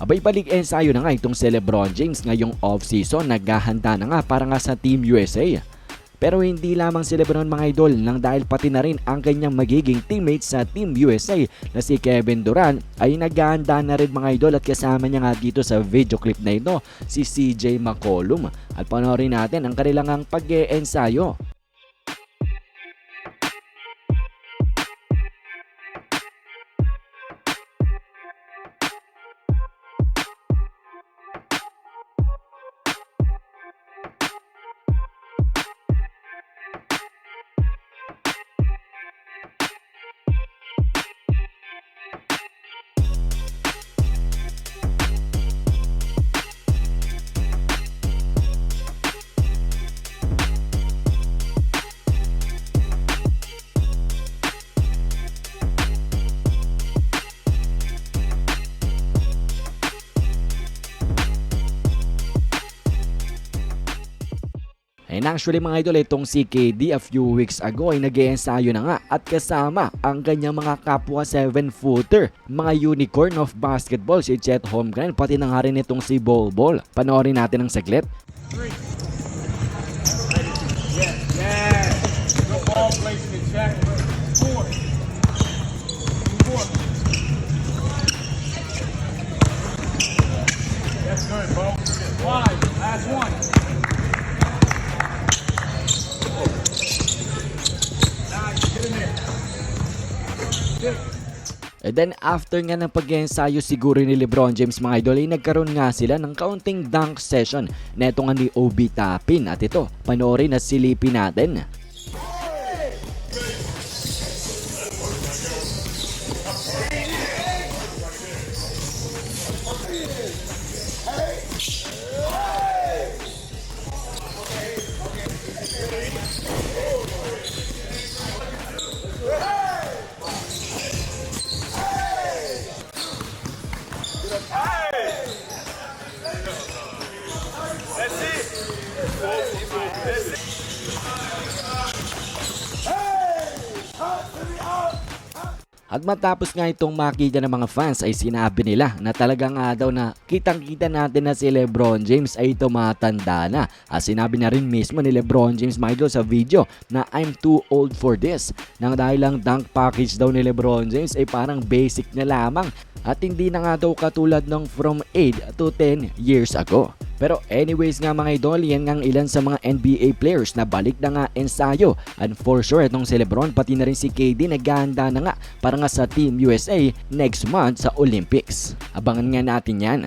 Abay balik ensayo na nga itong si Lebron James ngayong off-season naghahanda na nga para nga sa Team USA. Pero hindi lamang si Lebron mga idol nang dahil pati na rin ang kanyang magiging teammate sa Team USA na si Kevin Durant ay naghahanda na rin mga idol at kasama niya nga dito sa video clip na ito si CJ McCollum. At panoorin natin ang kanilang pag-ensayo. And actually mga idol, itong si KD a few weeks ago ay nag-iensayo na nga at kasama ang kanyang mga kapwa 7-footer, mga unicorn of basketball, si Chet Holmgren, pati na nga rin itong si Bol Bol. Panoorin natin ang saglit. Yeah. Good ball placement, And then after nga ng pag-ensayo siguro ni Lebron James mga idol ay nagkaroon nga sila ng kaunting dunk session na ito nga ni Obi Tapin at ito panoorin at silipin natin. At matapos nga itong makita ng mga fans ay sinabi nila na talaga nga daw na kitang kita natin na si Lebron James ay tumatanda na. At sinabi na rin mismo ni Lebron James idol sa video na I'm too old for this. Nang dahil lang dunk package daw ni Lebron James ay parang basic na lamang at hindi na nga daw katulad ng from 8 to 10 years ago. Pero anyways nga mga idol, yan nga ilan sa mga NBA players na balik na nga ensayo. And for sure, itong si Lebron pati na rin si KD naghahanda na nga para nga sa Team USA next month sa Olympics. Abangan nga natin yan.